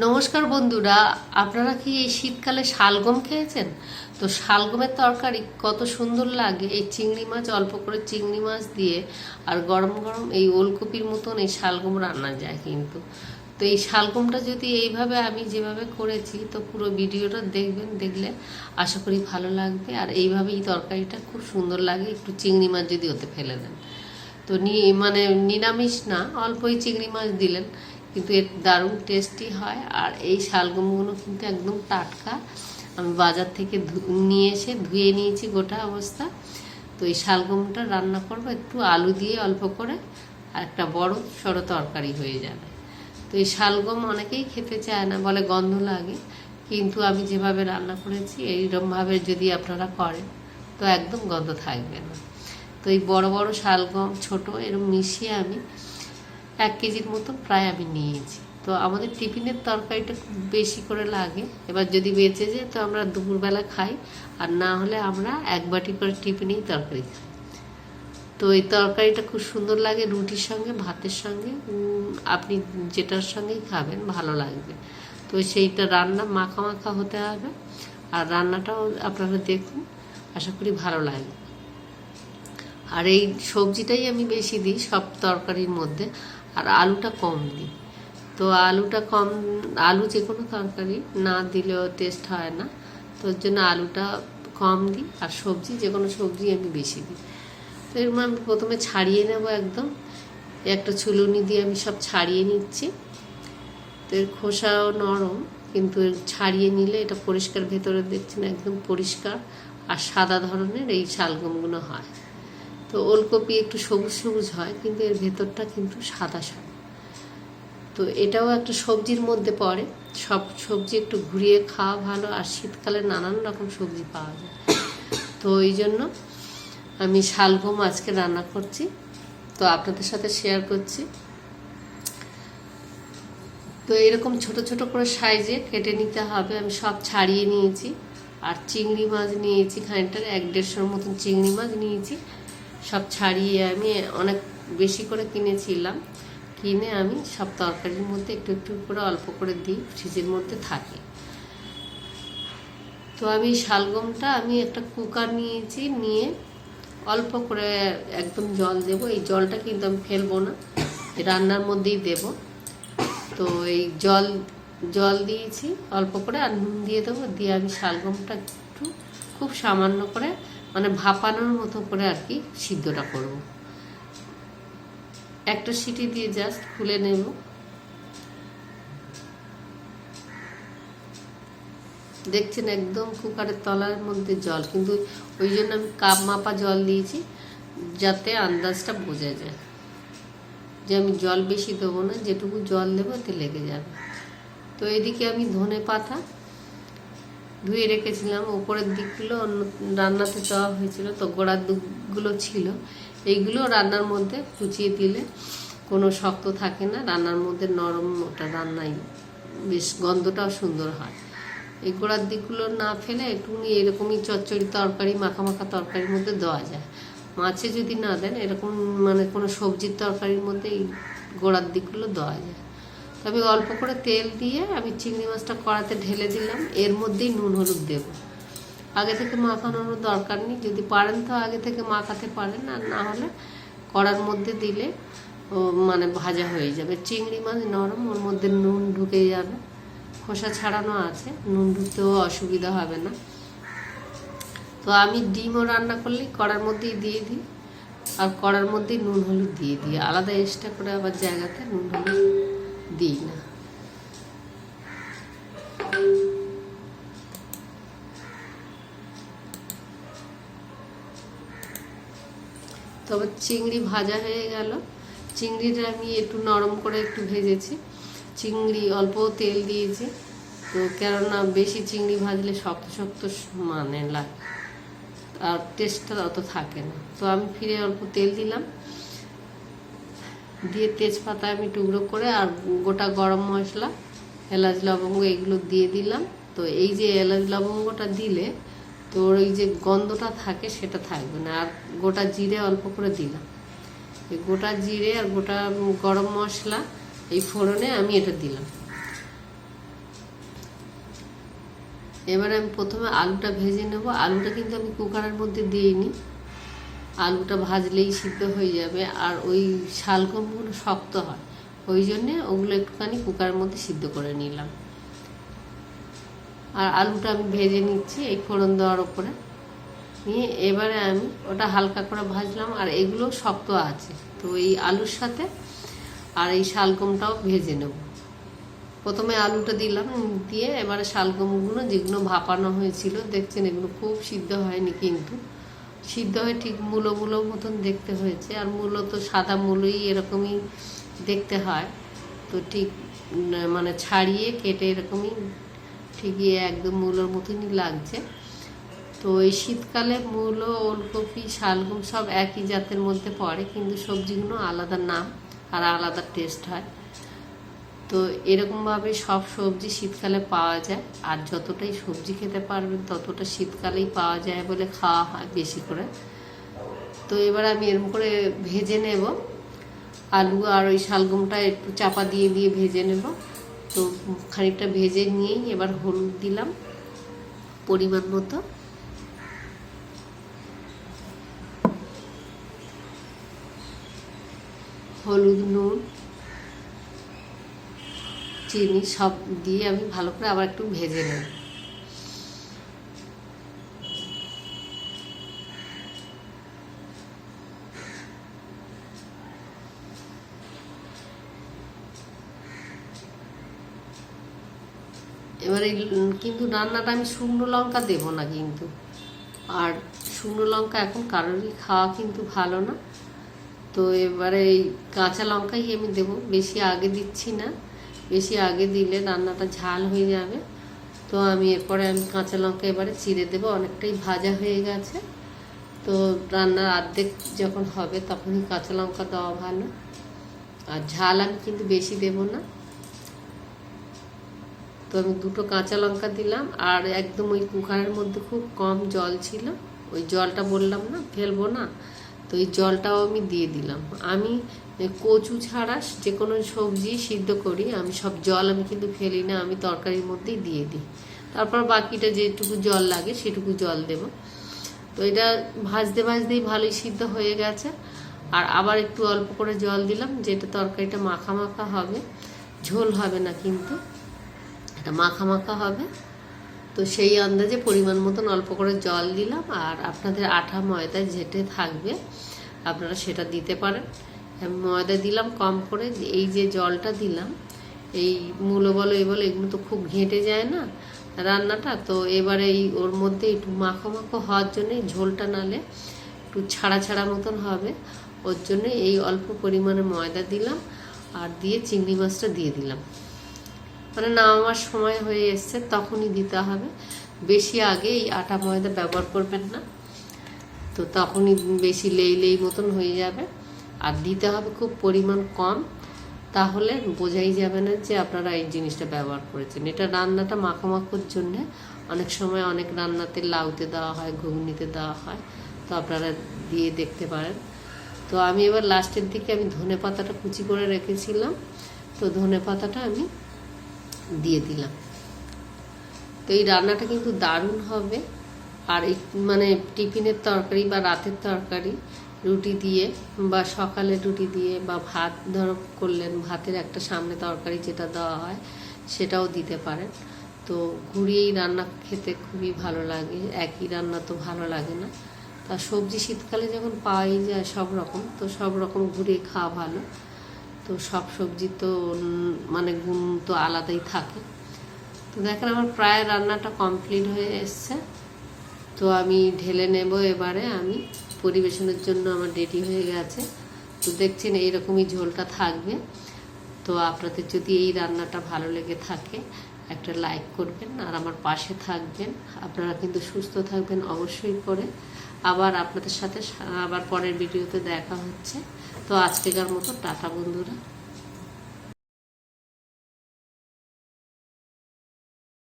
নমস্কার বন্ধুরা, আপনারা কি এই শীতকালে শালগম খেয়েছেন? তো শালগমের তরকারি কত সুন্দর লাগে। এই চিংড়ি মাছ, অল্প করে চিংড়ি মাছ দিয়ে আর গরম গরম এই ওলকপির মতন এই শালগম রান্না যায় কিন্তু। তো এই শালগমটা যদি এইভাবে আমি যেভাবে করেছি, তো পুরো ভিডিওটা দেখবেন, দেখলে আশা করি ভালো লাগবে। আর এইভাবে এই তরকারিটা খুব সুন্দর লাগে, একটু চিংড়ি মাছ যদি ওতে ফেলে দেন। তো নি মানে নিরামিষ না, অল্পই চিংড়ি মাছ দিলেন। কিন্তু এর দারুণ টেস্টি হয় আর এই শালগমগুলো কিন্তু একদম টাটকা। আমি বাজার থেকে নিয়ে এসে ধুয়ে নিয়েছি গোটা অবস্থা। তো এই শালগমটা রান্না করব একটু আলু দিয়ে অল্প করে আর একটা বড় সড়ো তরকারি হয়ে যাবে। তো এই শালগম অনেকেই খেতে চায় না, বলে গন্ধ লাগে। কিন্তু আমি যেভাবে রান্না করেছি এইরকমভাবে যদি আপনারা করেন, তো একদম গন্ধ থাকবে না। তো এই বড় বড় শালগম ছোট এরকম মিশিয়ে আমি এক কেজির মতো প্রায় আমি নিয়েছি। তো আমাদের টিফিনের তরকারিটা খুব বেশি করে লাগে। এবার যদি বেঁচে যায় তো আমরা দুপুরবেলা খাই, আর না হলে আমরা এক বাটি করে টিফিনেই তরকারি খাই। তো এই তরকারিটা খুব সুন্দর লাগে রুটির সঙ্গে, ভাতের সঙ্গে। আপনি যেটার সঙ্গেই খাবেন, ভালো লাগবে। তো সেইটা রান্না মাখা মাখা হতে হবে। আর রান্নাটাও আপনারা দেখুন, আশা করি ভালো লাগবে। আর এই সবজিটাই আমি বেশি দিই সব তরকারির মধ্যে। আর আলুটা কম দিই। তো আলুটা কম, আলু যে কোনো তরকারি না দিলেও টেস্ট হয় না। তো ওর জন্য আলুটা কম দিই আর সবজি, যে কোনো সবজি আমি বেশি দিই। তো এরকম আমি প্রথমে ছাড়িয়ে নেব একদম। একটা ছুলুনি দিয়ে আমি সব ছাড়িয়ে নিচ্ছি। তো এর খোসাও নরম, কিন্তু ছাড়িয়ে নিলে এটা পরিষ্কার ভেতরে দেখছি না একদম পরিষ্কার আর সাদা ধরনের এই শালগমগুলো হয়। তো ওলকপি একটু সবুজ সবুজ হয়, কিন্তু এর ভেতরটা কিন্তু সাদা সাদা। তো এটাও একটা সবজির মধ্যে পড়ে। সব সবজি একটু ঘুরিয়ে খাওয়া ভালো, আর শীতকালে নানান রকম সবজি পাওয়া যায়। তো ওই জন্য আমি শালগম আজকে রান্না করছি। তো আপনাদের সাথে শেয়ার করছি। তো এরকম ছোট ছোট করে সাইজে কেটে নিতে হবে। আমি সব ছাড়িয়ে নিয়েছি। আর চিংড়ি মাছ নিয়েছি খানিকটার এক দেড়শোর মতন চিংড়ি মাছ নিয়েছি। সব ছাড়িয়ে আমি অনেক বেশি করে কিনেছিলাম। কিনে আমি সব তরকারির মধ্যে একটু একটু করে অল্প করে দিই, ফ্রিজের মধ্যে থাকে। তো আমি শালগমটা আমি একটা কুকার নিয়েছি, নিয়ে অল্প করে একদম জল দেব। এই জলটা কিন্তু আমি ফেলব না, রান্নার মধ্যেই দেব। তো এই জল জল দিয়েছি, অল্প করে আর নুন দিয়ে দেবো। দিয়ে আমি শালগমটা একটু খুব সামান্য করে মানে ভাপানোর মতো করে আর কি সিদ্ধটা করব। একটা সিটি দিয়ে জাস্ট খুলে নেব। দেখছেন একদম কুকারের তলার মধ্যে জল, কিন্তু ওই জন্য আমি কাপ মাপা জল দিয়েছি যাতে আন্দাজটা বোঝা যায়। যে আমি জল বেশি দেবো না, যেটুকু জল দেবো এতে লেগে যাবে। তো এদিকে আমি ধনে পাতা ধুয়ে রেখেছিলাম ওপরের দিকগুলো অন্য রান্নাতে দেওয়া হয়েছিল, তো গোড়ার দিকগুলো ছিল। এইগুলো রান্নার মধ্যে কুচিয়ে দিলে কোনো শক্ত থাকে না, রান্নার মধ্যে নরম ওটা রান্নাই বেশ গন্ধটাও সুন্দর হয়। এই গোড়ার দিকগুলো না ফেলে একটুখানি এরকমই চচ্চড়ি তরকারি, মাখা তরকারির মধ্যে দেওয়া যায়। মাছে যদি না দেন, এরকম মানে কোনো সবজির তরকারির মধ্যে এই গোড়ার দিকগুলো দেওয়া যায়। তো আমি অল্প করে তেল দিয়ে আমি চিংড়ি মাছটা কড়াতে ঢেলে দিলাম। এর মধ্যেই নুন হলুদ দেব। আগে থেকে মাখানোর দরকার নেই। যদি পারেন তো আগে থেকে মাখাতে পারেন। আর না হলে কড়ার মধ্যে দিলে মানে ভাজা হয়ে যাবে। চিংড়ি মাছ নরম, ওর মধ্যে নুন ঢুকে যাবে। খোসা ছাড়ানো আছে। নুন ঢুকতেও অসুবিধা হবে না। তো আমি ডিমও রান্না করলেই কড়ার মধ্যেই দিয়ে দিই। আর কড়ার মধ্যেই নুন হলুদ দিয়ে দিই। আলাদা এক্সট্রা করে আবার জায়গাতে নুন হলুদ দিই না। তবে চিংড়ি ভাজা হয়ে গেল। চিংড়িটা আমি একটু নরম করে একটু ভেজেছি। চিংড়ি অল্প তেল দিয়েছি। তো কেননা বেশি চিংড়ি ভাজলে শক্ত শক্ত মানে লাগে আর টেস্টটা অত থাকে না। তো আমি ফিরে অল্প তেল দিলাম। দিয়ে তেজপাতা আমি টুকরো করে আর গোটা গরম মশলা, এলাচ, লবঙ্গ এগুলো দিয়ে দিলাম। তো এই যে এলাচ, লবঙ্গটা দিলে তো ওই যে গন্ধটা থাকে সেটা থাকবে না। আর গোটা জিরে অল্প করে দিলাম। এই গোটা জিরে আর গোটা গরম মশলা এই ফোড়নে আমি এটা দিলাম। এবারে আমি প্রথমে আলুটা ভেজে নেব। আলুটা কিন্তু আমি কুকারের মধ্যে দিইনি। আলুটা ভাজলেই সিদ্ধ হয়ে যাবে আর ওই শালগমগুলো শক্ত হয়। ওই জন্যে ওগুলো একটুখানি কুকারের মধ্যে সিদ্ধ করে নিলাম। আর আলুটা আমি ভেজে নিচ্ছি এই ফোড়ন দেওয়ার ওপরে নিয়ে এবারে আমি ওটা হালকা করে ভাজলাম আর এগুলো শক্ত আছে। তো এই আলুর সাথে আর এই শালগমটাও ভেজে নেব। প্রথমে আলুটা দিলাম দিয়ে এবারে শালগমগুলো যেগুলো ভাপানো হয়েছিল, দেখছেন এগুলো খুব সিদ্ধ হয়নি কিন্তু। সিদ্ধ হয়ে ঠিক মূলো মূলো মতন দেখতে হয়েছে, আর মূলো তো সাদা মূলোই এরকমই দেখতে হয়। তো ঠিক মানে ছাড়িয়ে কেটে এরকমই ঠিকই একদম মূলোর মতনই লাগছে। তো এই শীতকালে মূলো ওলকপি, শালগম সব একই জাতের মধ্যে পড়ে, কিন্তু সবজিগুলো আলাদা নাম আর আলাদা টেস্ট হয়। তো এরকমভাবে সব সবজি শীতকালে পাওয়া যায়। আর যতটাই সবজি খেতে পারবেন, ততটা শীতকালেই পাওয়া যায় বলে খাওয়া হয় বেশি করে। তো এবার আমি এরকম করে ভেজে নেব। আলু আর ওই শালগমটা একটু চাপা দিয়ে দিয়ে ভেজে নেব। তো খানিকটা ভেজে নিয়েই এবার হলুদ দিলাম পরিমাণ মতো। হলুদ, নুন চিনি সব দিয়ে আমি ভালো করে আবার একটু ভেজে নেব। এবারে কিন্তু রান্নাটা আমি শুকনো লঙ্কা দেবো না কিন্তু। আর শুকনো লঙ্কা এখন কারোরই খাওয়া কিন্তু ভালো না। তো এবারে এই কাঁচা লঙ্কাই আমি দেবো, বেশি আগে দিচ্ছি না। বেশি আগে দিলে রান্নাটা ঝাল হয়ে যাবে। তো আমি এরপরে আমি কাঁচা লঙ্কা এবারে চিড়ে দেবো, অনেকটাই ভাজা হয়ে গেছে। তো রান্নার অর্ধেক যখন হবে তখনই কাঁচা লঙ্কা দেওয়া ভালো। আর ঝাল আমি কিন্তু বেশি দেবো না। তো আমি দুটো কাঁচা লঙ্কা দিলাম, আর একদম ওই কুকারের মধ্যে খুব কম জল ছিল। ওই জলটা বললাম না, ফেলব না। তো এই জলটাও আমি দিয়ে দিলাম। আমি কচু ছাড়া যে কোনো সবজি সিদ্ধ করি, আমি সব জল আমি কিন্তু ফেলি না, আমি তরকারির মধ্যেই দিয়ে দিই। তারপর বাকিটা যেটুকু জল লাগে সেটুকু জল দেব। তো এটা ভাজতে ভাজতেই ভালোই সিদ্ধ হয়ে গেছে। আর আবার একটু অল্প করে জল দিলাম, যেটা তরকারিটা মাখা মাখা হবে। ঝোল হবে না কিন্তু, এটা মাখা মাখা হবে। তো সেই আন্দাজে পরিমাণ মতন অল্প করে জল দিলাম। আর আপনাদের আঠা ময়দা যেটে থাকবে, আপনারা সেটা দিতে পারেন। ময়দা দিলাম কম করে, এই যে জলটা দিলাম, এই মূলো বলো এই বলো, এগুলো তো খুব ঘেঁটে যায় না রান্নাটা, তো এবারে এই ওর মধ্যে একটু মাখো মাখো হওয়ার জন্য ঝোলটা নালে একটু ছাড়া ছাড়া মতন হবে, ওর জন্য এই অল্প পরিমাণে ময়দা দিলাম আর দিয়ে চিংড়ি মাছটা দিয়ে দিলাম। মানে নামার সময় হয়ে এসছে, তখনই দিতে হবে। বেশি আগে এই আটা ময়দা ব্যবহার করবেন না, তো তখনই বেশি লেই লেই মতন হয়ে যাবে। আর দিতে হবে খুব পরিমাণ কম, তাহলে বোঝাই যাবে না যে আপনারা এই জিনিসটা ব্যবহার করেছেন। এটা রান্নাটা মাখামাখোর জন্য অনেক সময় অনেক রান্নাতে লাউতে দেওয়া হয়, ঘুগনিতে দেওয়া হয়, তো আপনারা দিয়ে দেখতে পারেন। তো আমি এবার লাস্টের দিকে আমি ধনে পাতাটা কুচি করে রেখেছিলাম, তো ধনে পাতাটা আমি দিয়ে দিলাম। তো এই রান্নাটা কিন্তু দারুণ হবে, আর মানে টিফিনের তরকারি বা রাতের তরকারি রুটি দিয়ে বা সকালে রুটি দিয়ে বা ভাত, ধরো করলেন ভাতের একটা সামনে তরকারি যেটা দেওয়া হয় সেটাও দিতে পারেন। তো ঘুরিয়েই রান্না খেতে খুবই ভালো লাগে, একই রান্না তো ভালো লাগে না। তা সবজি শীতকালে যখন পাওয়াই যায় সব রকম, তো সব রকম ঘুরিয়ে খাওয়া ভালো। তো সব সবজি তো মানে গুণ তো আলাদাই থাকে। তো দেখেন আমার প্রায় রান্নাটা কমপ্লিট হয়ে এসছে। তো আমি ঢেলে নেব এবারে আমি। পরিবেশনের জন্য আমার রেডি হয়ে গেছে। তো দেখছেন এইরকমই ঝোলটা থাকবে। তো আপনাদের যদি এই রান্নাটা ভালো লেগে থাকে, একটা লাইক করবেন আর আমার পাশে থাকবেন। আপনারা কিন্তু সুস্থ থাকবেন অবশ্যই করে আবার আপনাদের সাথে আবার পরের ভিডিওতে দেখা হচ্ছে। তো আজকেকার মতো, টাটা বন্ধুরা।